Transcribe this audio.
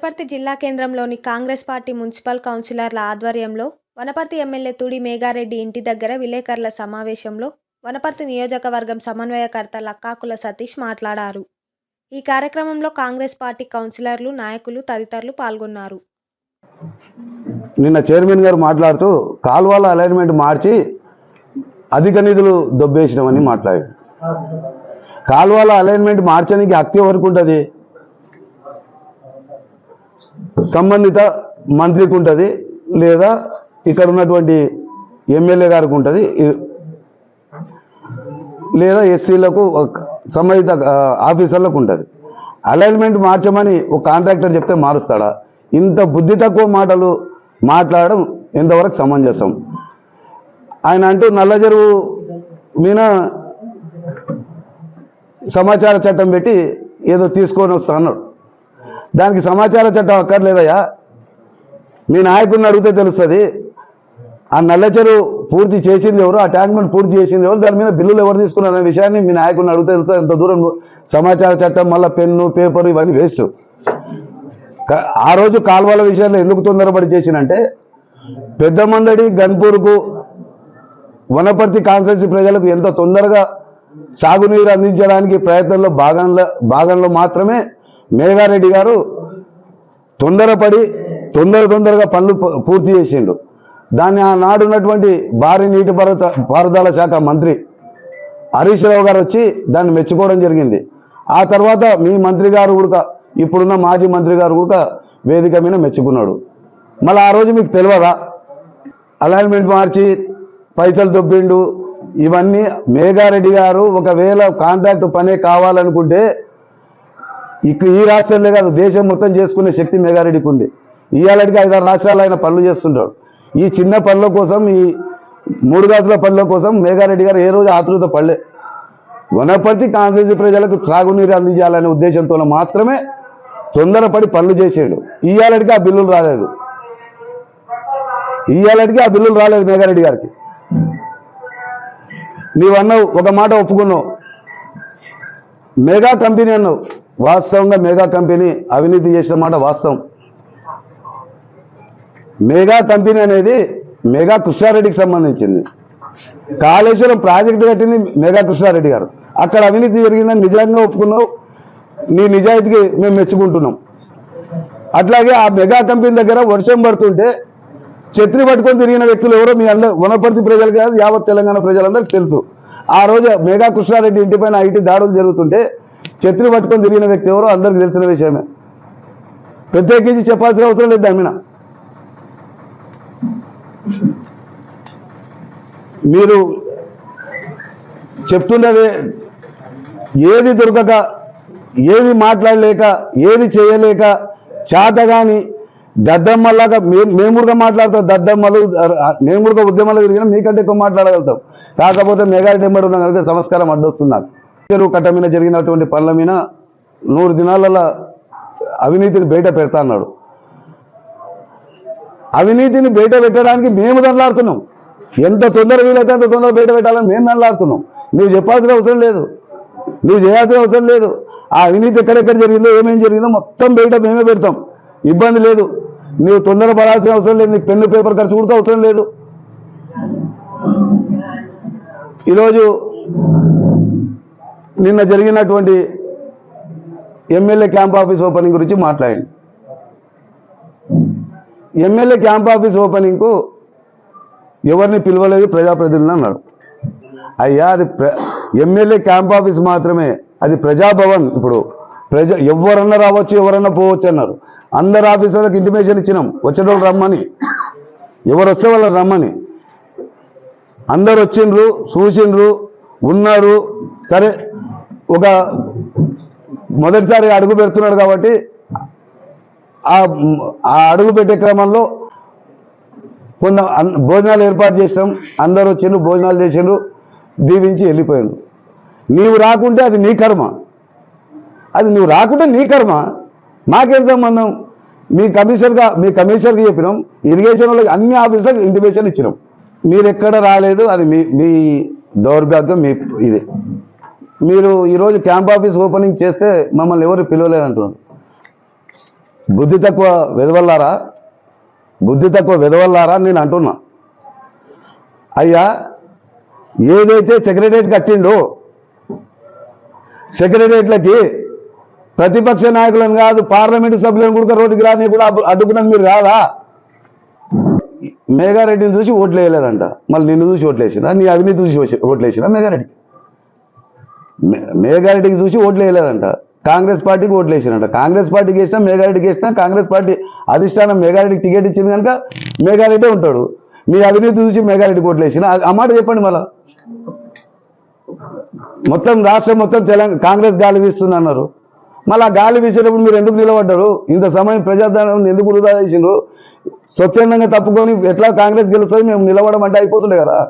వనపర్తి జిల్లా కేంద్రంలోని Congress party municipal కౌన్సిలర్ల ఆధ్వర్యంలో వనపర్తి ఎమ్మెల్యే తుడి మేఘారెడ్డి ఇంటి దగ్గర విలేకరుల సమావేశంలో వనపర్తి నియోజకవర్గం సమన్వయకర్త లక్కాకుల సతీష్ మాట్లాడారు. ఈ కార్యక్రమంలో కాంగ్రెస్ పార్టీ కౌన్సిలర్లు నాయకులు తదితరులు పాల్గొన్నారు. నిన్న చైర్మన్ గారు మాట్లాడుతూ కాల్వాల అలైన్మెంట్ మార్చి అధిక నిధులు దొబ్బేసినామని మాట్లాడారు. కాల్వాల అలైన్మెంట్ మార్చడానికి హక్కు ఎవరికి ఉంటుంది? సంబంధిత మంత్రికి ఉంటుంది లేదా ఇక్కడ ఉన్నటువంటి ఎమ్మెల్యే గారికి ఉంటుంది లేదా ఎస్సీలకు సంబంధిత ఆఫీసర్లకు ఉంటుంది అలైన్మెంట్ మార్చమని ఒక కాంట్రాక్టర్ చెప్తే మారుస్తాడా? ఇంత బుద్ధి తక్కువ మాటలు మాట్లాడడం ఎంతవరకు సమంజసం? ఆయన అంటూ నల్ల చెరువు మీద సమాచార చట్టం పెట్టి ఏదో తీసుకొని వస్తా అన్నాడు దానికి సమాచార చట్టం అక్కర్లేదయ్యా. మీ నాయకుడిని అడిగితే తెలుస్తుంది. ఆ నల్ల చెరువు పూర్తి చేసింది ఎవరు? ఆ ట్యాంక్మెంట్ పూర్తి చేసింది ఎవరు? దాని మీద బిల్లులు ఎవరు తీసుకున్నారనే విషయాన్ని మీ నాయకుడిని అడిగితే తెలుసా ఎంత దూరం సమాచార చట్టం మళ్ళీ పెన్ను పేపర్ ఇవన్నీ వేస్ట్. ఆ రోజు కాల్వల విషయంలో ఎందుకు తొందరపడి చేసినంటే పెద్ద మందడి గన్పూర్కు వనపర్తి కాన్స్టెన్సీ ప్రజలకు ఎంత తొందరగా సాగునీరు అందించడానికి ప్రయత్నంలో భాగంలో భాగంలో మాత్రమే మేఘారెడ్డి గారు తొందరపడి తొందర తొందరగా పనులు పూర్తి చేసిండు. దాన్ని ఆనాడు ఉన్నటువంటి భారీ నీటిపారుద పారుదల శాఖ మంత్రి హరీష్ రావు గారు వచ్చి దాన్ని మెచ్చుకోవడం జరిగింది. ఆ తర్వాత మీ మంత్రి గారు కూడా ఇప్పుడున్న మాజీ మంత్రి గారు కూడా వేదిక మీద మెచ్చుకున్నాడు. మళ్ళీ ఆ రోజు మీకు తెలియదా అలైన్మెంట్ మార్చి పైసలు దొబ్బిండు. ఇవన్నీ మేఘారెడ్డి గారు ఒకవేళ కాంట్రాక్ట్ పనే కావాలనుకుంటే ఇక ఈ రాష్ట్రంలో కాదు దేశం మొత్తం చేసుకునే శక్తి మెగారెడ్డికి ఉంది. ఇవాళకి ఐదారు రాష్ట్రాలు ఆయన పనులు చేస్తుంటాడు. ఈ చిన్న పనుల కోసం ఈ మూడు గాజుల పనుల కోసం మేఘారెడ్డి గారు ఏ రోజు ఆతృత పడలే. వనపర్తి కాన్స్టిట్యూన్సీ ప్రజలకు త్రాగునీరు అందించాలనే ఉద్దేశంతో మాత్రమే తొందరపడి పనులు చేసాడు. ఇవాళకి ఆ బిల్లులు రాలేదు. ఇవాళకి ఆ బిల్లులు రాలేదు మేఘారెడ్డి గారికి. నీవన్నావు ఒక మాట ఒప్పుకున్నావు. మెగా కంపెనీ అన్నావు. వాస్తవంగా మెగా కంపెనీ అవినీతి చేసిన మాట వాస్తవం. మెగా కంపెనీ అనేది మెగా కృష్ణారెడ్డికి సంబంధించింది. కాళేశ్వరం ప్రాజెక్టు కట్టింది మెగా కృష్ణారెడ్డి గారు. అక్కడ అవినీతి జరిగిందని నిజంగా ఒప్పుకున్నావు. నీ నిజాయితీకి మేము మెచ్చుకుంటున్నాం. అట్లాగే ఆ మెగా కంపెనీ దగ్గర వర్షం పడుతుంటే ఛత్రి పట్టుకొని తిరిగిన వ్యక్తులు ఎవరో మీ అందరు వనపర్తి ప్రజలు కాదు యావత్ తెలంగాణ ప్రజలందరికీ తెలుసు. ఆ రోజు మెగా కృష్ణారెడ్డి ఇంటిపైన ఐటీ దాడులు జరుగుతుంటే చెట్లు పట్టుకొని తిరిగిన వ్యక్తి ఎవరో అందరికీ తెలిసిన విషయమే. ప్రత్యేకించి చెప్పాల్సిన అవసరం లేదు దాని మీద. మీరు చెప్తున్నదే ఏది దొరకక ఏది మాట్లాడలేక ఏది చేయలేక చేతగాని దద్దమ్మలాగా మేము మేము కూడా మాట్లాడతాం దద్దమ్మలు మేము కూడా ఉద్యమాలు తిరిగినా మీకంటే ఎక్కువ మాట్లాడగలుగుతాం. కాకపోతే మెగారిటీ ఎంబడి ఉన్న కనుక సంస్కారం అడ్డొస్తున్నారు చెరువు కట్ట మీద జరిగినటువంటి పనుల మీద నూరు దినాలలో అవినీతిని బయట పెడతా అన్నాడు. అవినీతిని బయట పెట్టడానికి మేము దండలాడుతున్నాం. ఎంత తొందర వీలైతే అంత తొందర బయట పెట్టాలని మేము దండలాడుతున్నాం. నువ్వు చెప్పాల్సిన అవసరం లేదు. నువ్వు చేయాల్సిన అవసరం లేదు. ఆ అవినీతి ఎక్కడెక్కడ జరిగిందో ఏమేం జరిగిందో మొత్తం బయట మేమే పెడతాం. ఇబ్బంది లేదు. నువ్వు తొందర పడాల్సిన అవసరం లేదు. నీకు పెన్ను పేపర్ ఖర్చు కూడా అవసరం లేదు. ఈరోజు నిన్న జరిగినటువంటి ఎమ్మెల్యే క్యాంప్ ఆఫీస్ ఓపెనింగ్ గురించి మాట్లాడండి. ఎమ్మెల్యే క్యాంప్ ఆఫీస్ ఓపెనింగ్కు ఎవరిని పిలవలేదు ప్రజాప్రతినిధులు అన్నాడు అయ్యా అది ఎమ్మెల్యే క్యాంప్ ఆఫీస్ మాత్రమే అది ప్రజాభవన్. ఇప్పుడు ప్రజ ఎవరన్నా రావచ్చు ఎవరన్నా పోవచ్చు అన్నారు. అందరు ఆఫీసర్లకు ఇంటిమేషన్ ఇచ్చినాం వచ్చేటోళ్ళు రమ్మని. ఎవరు వస్తే వాళ్ళు రమ్మని. అందరు వచ్చిండ్రు చూసిండ్రు ఉన్నారు. సరే ఒక మొదటిసారి అడుగు పెడుతున్నాడు కాబట్టి ఆ అడుగు పెట్టే క్రమంలో కొంత భోజనాలు ఏర్పాటు చేసినాం. అందరూ వచ్చిండ్రు భోజనాలు చేసిండ్రు దీవించి వెళ్ళిపోయారు నీవు రాకుంటే అది నీ కర్మ. అది నువ్వు రాకుంటే నీ కర్మ. మాకేం సంబంధం? మీ కమిషనర్గా మీ కమిషనర్కి చెప్పినాం. ఇరిగేషన్ వాళ్ళకి అన్ని ఆఫీసులకు ఇంటిమేషన్ ఇచ్చినాం. మీరు ఎక్కడ రాలేదు అది మీ మీ దౌర్భాగ్యం మీ ఇదే. మీరు ఈరోజు క్యాంప్ ఆఫీస్ ఓపెనింగ్ చేస్తే మమ్మల్ని ఎవరు పిలవలేదంటున్నారు. బుద్ధి తక్కువ వెదవల్లారా? బుద్ధి తక్కువ వెదవల్లారా అని నేను అంటున్నా. అయ్యా ఏదైతే సెక్రటరేట్ కట్టిండో సెక్రటరేట్లకి ప్రతిపక్ష నాయకులను కాదు పార్లమెంటు సభ్యులను కూడా రోడ్డుకి రాని కూడా అడ్డుకున్నది మీరు రాదా? మేఘారెడ్డిని చూసి ఓట్లు వేయలేదంట. మళ్ళీ నిన్ను చూసి ఓట్లు వేసినా నీ అవినీతి చూసి ఓట్లు వేసినా మేఘారెడ్డి మేఘారెడ్డికి చూసి ఓట్లు వేయలేదంట. కాంగ్రెస్ పార్టీకి ఓట్లు వేసినట కాంగ్రెస్ పార్టీకి వేసినా మేఘారెడ్డికి వేసినా కాంగ్రెస్ పార్టీ అధిష్టానం మేఘారెడ్డికి టికెట్ ఇచ్చింది కనుక మేఘారెడ్డి ఉంటాడు. మీ అవినీతి చూసి మేఘారెడ్డికి ఓట్లు వేసిన? ఆ- మాట చెప్పండి మళ్ళా. మొత్తం రాష్ట్రం మొత్తం తెలంగాణ కాంగ్రెస్ గాలి వీస్తుంది అన్నారు. మళ్ళీ ఆ గాలి వీసేటప్పుడు మీరు ఎందుకు నిలబడ్డారు? ఇంత సమయం ప్రజాధనం ఎందుకు వృధా చేసిండ్రు? స్వచ్ఛందంగా తప్పుకొని ఎట్లా కాంగ్రెస్ గెలుస్తుంది మేము నిలబడమంటే అయిపోతుండే కదా.